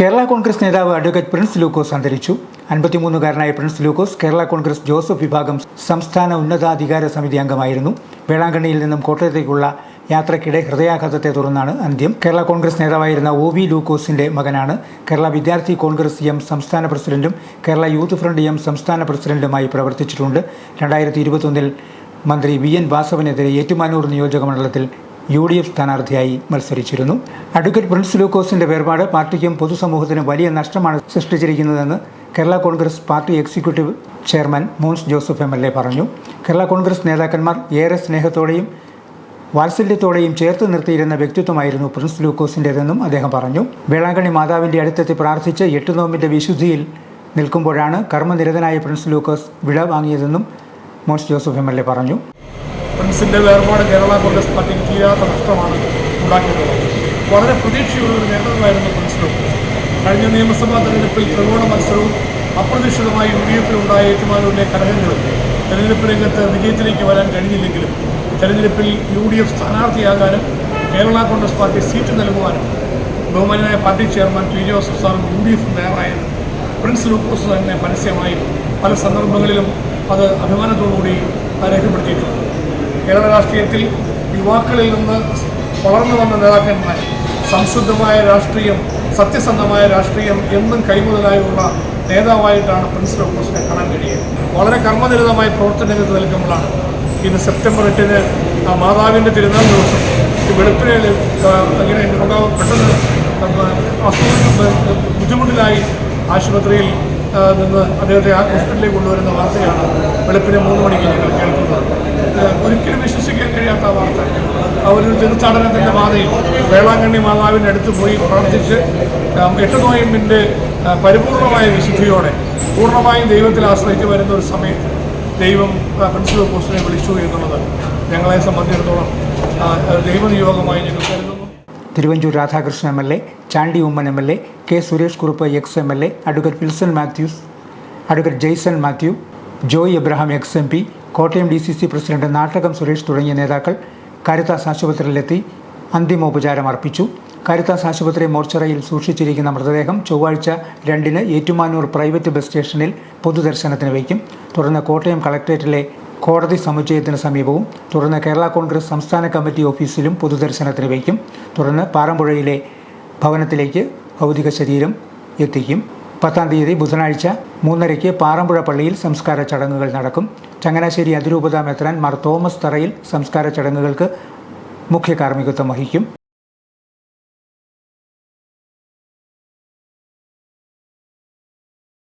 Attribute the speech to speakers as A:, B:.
A: കേരള കോൺഗ്രസ് നേതാവ് advocate Prince Lukose അന്തരിച്ചു. അൻപത്തിമൂന്നുകാരനായ പ്രിൻസ് ലൂക്കോസ് കേരള കോൺഗ്രസ് ജോസഫ് വിഭാഗം സംസ്ഥാന ഉന്നതാധികാര സമിതി അംഗമായിരുന്നു. വേളാങ്കണ്ണിയിൽ നിന്നും കോട്ടയത്തേക്കുള്ള യാത്രയ്ക്കിടെ ഹൃദയാഘാതത്തെ തുടർന്നാണ് അന്ത്യം. കേരള കോൺഗ്രസ് നേതാവായിരുന്ന ഒ വി ലൂക്കോസിന്റെ മകനാണ് കേരള വിദ്യാർത്ഥി കോൺഗ്രസ് എം സംസ്ഥാന പ്രസിഡന്റും കേരള യൂത്ത് ഫ്രണ്ട് എം സംസ്ഥാന പ്രസിഡന്റുമായി പ്രവർത്തിച്ചിട്ടുണ്ട്. രണ്ടായിരത്തി ഇരുപത്തൊന്നിൽ മന്ത്രി വി എൻ വാസവനെതിരെ ഏറ്റുമാനൂർ നിയോജക മണ്ഡലത്തിൽ യു ഡി എഫ് സ്ഥാനാർത്ഥിയായി മത്സരിച്ചിരുന്നു. അഡ്വക്കേറ്റ് പ്രിൻസ് ലൂക്കോസിന്റെ വേർപാട് പാർട്ടിക്കും പൊതുസമൂഹത്തിനും വലിയ നഷ്ടമാണ് സൃഷ്ടിച്ചിരിക്കുന്നതെന്ന് Kerala Congress party executive chairman Mons Joseph M L A പറഞ്ഞു. കേരള കോൺഗ്രസ് നേതാക്കന്മാർ ഏറെ സ്നേഹത്തോടെയും വാത്സല്യത്തോടെയും ചേർത്ത് നിർത്തിയിരുന്ന വ്യക്തിത്വമായിരുന്നു പ്രിൻസ് ലൂക്കോസിന്റെതെന്നും അദ്ദേഹം പറഞ്ഞു. വേളാങ്കണ്ണി മാതാവിന്റെ അടുത്തെത്തി പ്രാർത്ഥിച്ച് എട്ട് നോമ്പിന്റെ വിശുദ്ധിയിൽ നിൽക്കുമ്പോഴാണ് കർമ്മനിരതനായ പ്രിൻസ് ലൂക്കോസ് വിട വാങ്ങിയതെന്നും Mons Joseph M L A പറഞ്ഞു.
B: പ്രിൻസിന്റെ വേർപാട് കേരള കോൺഗ്രസ് പാർട്ടിക്ക് തീരാത്ത നഷ്ടമാണ് ഉണ്ടാക്കിയിട്ടുള്ളത്. വളരെ പ്രതീക്ഷയുള്ള ഒരു നേതാവായിരുന്നു പ്രിൻസ് കഴിഞ്ഞ നിയമസഭാ തെരഞ്ഞെടുപ്പിൽ ത്രികോണ മത്സരവും അപ്രതീക്ഷിതമായി യു ഡി എഫിലുണ്ടായ ഏറ്റുമാനൂരിലെ ഘടകങ്ങളും തെരഞ്ഞെടുപ്പ് രംഗത്ത് വിജയത്തിലേക്ക് വരാൻ കഴിഞ്ഞില്ലെങ്കിലും തെരഞ്ഞെടുപ്പിൽ യു ഡി എഫ് സ്ഥാനാർത്ഥിയാകാനും കേരള കോൺഗ്രസ് പാർട്ടി സീറ്റ് നൽകുവാനും ബഹുമാനായ പാർട്ടി ചെയർമാൻ പി ജോസഫ് സാറും യു ഡി എഫ് തയ്യാറായത് പ്രിൻസ് ലൂക്കോസ് തന്നെ പരസ്യമായും പല സന്ദർഭങ്ങളിലും അത് അഭിമാനത്തോടുകൂടി രേഖപ്പെടുത്തിയിട്ടുണ്ട്. കേരള രാഷ്ട്രീയത്തിൽ യുവാക്കളിൽ നിന്ന് വളർന്നു വന്ന നേതാക്കന്മാർ സംശുദ്ധമായ രാഷ്ട്രീയം സത്യസന്ധമായ രാഷ്ട്രീയം എന്നും കൈമുതലായുള്ള നേതാവായിട്ടാണ് പ്രിൻസ് ലോക്കോസിനെ കാണാൻ കഴിയുക. വളരെ കർമ്മനിരതമായി പ്രവർത്തന രംഗത്ത് നിൽക്കുമ്പോഴാണ്. ഇന്ന് സെപ്റ്റംബർ എട്ടിന് ആ മാതാവിന്റെ തിരുനാൾ ദിവസം. വെളുപ്പിനെ ഇങ്ങനെ രോഗം പെട്ടെന്ന് ബുദ്ധിമുട്ടിലായി ആശുപത്രിയിൽ നിന്ന് അദ്ദേഹത്തെ ഹോസ്പിറ്റലിലേക്ക് കൊണ്ടുവരുന്ന വാർത്തയാണ് വെളുപ്പിനെ മൂന്ന് മണിക്ക് ഞങ്ങൾ കേൾക്കുന്നത്. ഒരിക്കലും വിശ്വസിക്കാൻ കഴിയാത്ത വാർത്ത. അവരൊരു തീർത്ഥാടനത്തിന്റെ പാതയിൽ വേളാങ്കണ്ണി മാതാവിന്റെ അടുത്ത് പോയി പ്രാർത്ഥിച്ച് എട്ട് നോയമ്പിന്റെ പരിപൂർണമായ വിശുദ്ധിയോടെ പൂർണമായും ദൈവത്തിൽ ആശ്രയിച്ച് വരുന്ന ഒരു സമയത്ത് ദൈവം പ്രിൻസിപ്പൽ പോസ്റ്റിനെ വിളിച്ചു എന്നുള്ളത് ഞങ്ങളെ സംബന്ധിച്ചിടത്തോളം ദൈവനിയോഗമായി ഞങ്ങൾ കരുതുന്നു.
A: Thiruvanchoor Radhakrishnan M L A Chandy Oommen M L A K Suresh Kurup ex M L A advocate Wilson Mathews advocate Jaison Mathew Joy Abraham ex M P Kottayam D C C president Nattakam Suresh തുടങ്ങിയ നേതാക്കൾ Caritas ആശുപത്രിയിലെത്തി അന്തിമോപചാരം അർപ്പിച്ചു. Caritas ആശുപത്രി മോർച്ചറയിൽ സൂക്ഷിച്ചിരിക്കുന്ന മൃതദേഹം ചൊവ്വാഴ്ച രണ്ടിന് ഏറ്റുമാനൂർ പ്രൈവറ്റ് ബസ് സ്റ്റേഷനിൽ പൊതുദർശനത്തിന് വയ്ക്കും. തുടർന്ന് കോട്ടയം കളക്ട്രേറ്റിലെ കോടതി സമുച്ചയത്തിന് സമീപവും തുടർന്ന് കേരള കോൺഗ്രസ് സംസ്ഥാന കമ്മിറ്റി ഓഫീസിലും പൊതുദർശനത്തിന് വയ്ക്കും. തുടർന്ന് പാറമ്പുഴയിലെ ഭവനത്തിലേക്ക് ഭൗതിക ശരീരം എത്തിക്കും. പത്താം തീയതി ബുധനാഴ്ച മൂന്നരയ്ക്ക് പാറമ്പുഴ പള്ളിയിൽ സംസ്കാര ചടങ്ങുകൾ നടക്കും. ചങ്ങനാശ്ശേരി അതിരൂപത മെത്രാൻ മാർ തോമസ് തറയിൽ സംസ്കാര ചടങ്ങുകൾക്ക് മുഖ്യ കാർമ്മികത്വം വഹിക്കും.